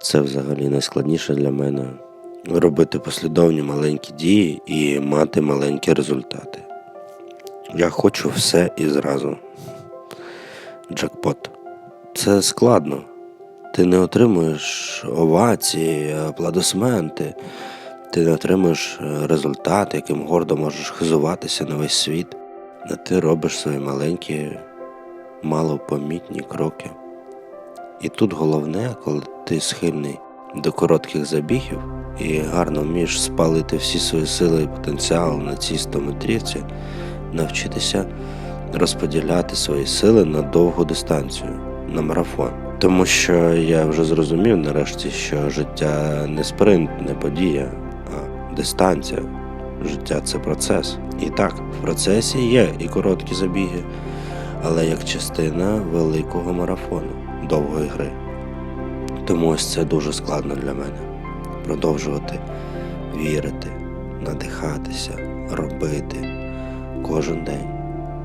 Це взагалі найскладніше для мене робити послідовні маленькі дії і мати маленькі результати. Я хочу все і зразу. Джекпот. Це складно. Ти не отримуєш овації, аплодисменти. Ти не отримуєш е, результат, яким гордо можеш хизуватися на весь світ. А ти робиш свої маленькі, малопомітні кроки. І тут головне, коли ти схильний до коротких забігів і гарно вмієш спалити всі свої сили і потенціал на цій стометрівці, навчитися розподіляти свої сили на довгу дистанцію, на марафон. Тому що я вже зрозумів нарешті, що життя не спринт, не подія, а дистанція. Життя це процес. І так, в процесі є і короткі забіги, але як частина великого марафону, довгої гри. Тому ось це дуже складно для мене. Продовжувати вірити, надихатися, робити кожен день,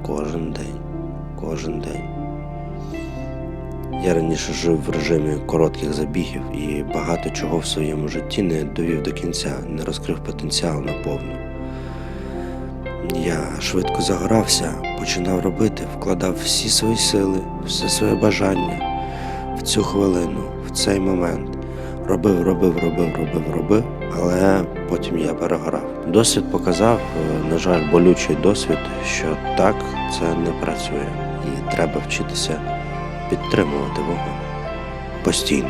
кожен день, кожен день. Я раніше жив в режимі коротких забігів і багато чого в своєму житті не довів до кінця, не розкрив потенціал наповну. Я швидко загорався, починав робити, вкладав всі свої сили, все своє бажання цю хвилину, в цей момент. Робив, робив, робив, робив, робив, але потім я перегорав. Досвід показав, е, на жаль, болючий досвід, що так це не працює, і треба вчитися підтримувати вогонь постійно.